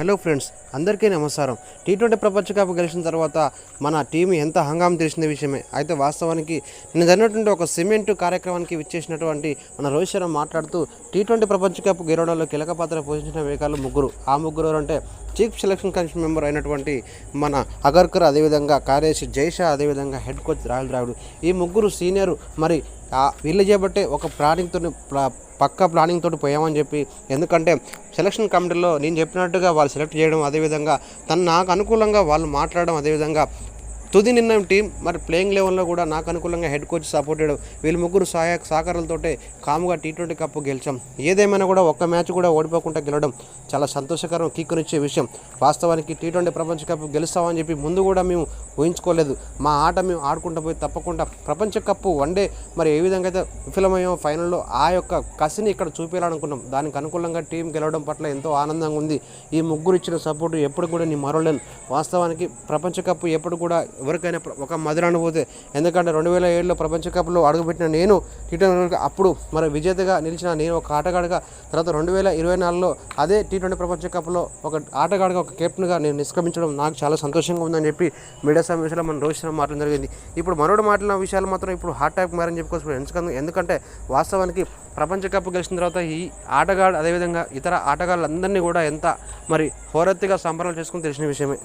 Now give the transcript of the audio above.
Hello friends అందరికీ నమస్కారం. Tea twenty ప్రపంచ కప్ గెలిచిన తర్వాత మన టీం ఎంత హంగామం తెలిసిన విషయమే. అయితే వాస్తవానికి నేను జరిగినటువంటి ఒక సిమెంట్ కార్యక్రమానికి విచ్చేసినటువంటి మన రోహిత్ శర్మ మాట్లాడుతూ టీ ట్వంటీ ప్రపంచ కప్ గెలవడంలో కీలక పాత్ర పోషించిన వేగాలు ముగ్గురు. ఆ ముగ్గురు అంటే చీఫ్ సెలక్షన్ కమిషన్ మెంబర్ అయినటువంటి మన అగర్కర్ అదేవిధంగా కార్యదర్శి జైషా అదేవిధంగా హెడ్ కోచ్ రాహుల్ ద్రావిడ్. ఈ ముగ్గురు సీనియర్ మరి వీళ్ళు చేయబట్టే ఒక ప్లానింగ్తో పక్క ప్లానింగ్ తోటి పోయామని చెప్పి ఎందుకంటే సెలక్షన్ కమిటీలో నేను చెప్పినట్టుగా వాళ్ళు సెలెక్ట్ చేయడం అదేవిధంగా తను నాకు అనుకూలంగా వాళ్ళు మాట్లాడడం అదేవిధంగా తుది నిర్ణయం టీం మరి ప్లేయింగ్ లెవెల్లో కూడా నాకు అనుకూలంగా హెడ్ కోచ్ సపోర్ట్ చేయడం వీళ్ళు ముగ్గురు సహాయ సహకారాలతోటే కాముగా టీ ట్వంటీ కప్ గెలిచాం. ఏదేమైనా కూడా ఒక్క మ్యాచ్ కూడా ఓడిపోకుండా గెలవడం చాలా సంతోషకరం కిక్కునిచ్చే విషయం. వాస్తవానికి టీ ట్వంటీ ప్రపంచ కప్ గెలుస్తామని చెప్పి ముందు కూడా మేము ఊహించుకోలేదు. మా ఆట మేము ఆడుకుంటూ పోయి తప్పకుండా ప్రపంచ కప్పు వన్డే మరి ఏ విధంగా అయితే విఫలమయ్యో ఫైనల్లో ఆ యొక్క కసిని ఇక్కడ చూపించాలనుకున్నాం దానికి అనుకూలంగా టీం గెలవడం పట్ల ఎంతో ఆనందంగా ఉంది. ఈ ముగ్గురు ఇచ్చిన సపోర్ట్ ఎప్పుడు కూడా నేను మరవలేను వాస్తవానికి ప్రపంచ కప్పు ఎప్పుడు కూడా ఎవరికైనా ఒక మధుర పోతే. ఎందుకంటే రెండు వేల ఏడులో ప్రపంచ కప్లో అడుగుపెట్టిన నేను టీ ట్వంటీ అప్పుడు మరి విజేతగా నిలిచిన నేను ఒక ఆటగాడిగా తర్వాత రెండు వేల ఇరవై నాలుగులో అదే టీ ట్వంటీ ప్రపంచ కప్లో ఒక ఆటగాడిగా ఒక కెప్టెన్గా నేను నిష్క్రమించడం నాకు చాలా సంతోషంగా ఉందని చెప్పి మీడియా విషయంలో మనం రోహిత్ శర్మ మాట్లాడడం జరిగింది. ఇప్పుడు మనోడు మాట్లాడిన విషయాలు మాత్రం ఇప్పుడు హార్ట్ టాక్ మారని చెప్పుకోవచ్చు. ఎందుకంటే ఎందుకంటే వాస్తవానికి ప్రపంచ కప్ గెలిచిన తర్వాత ఈ ఆటగాడు అదేవిధంగా ఇతర ఆటగాళ్ళందరినీ కూడా ఎంత మరి హోరెత్తిగా సంబరాలు చేసుకుని తెలిసిన విషయమే.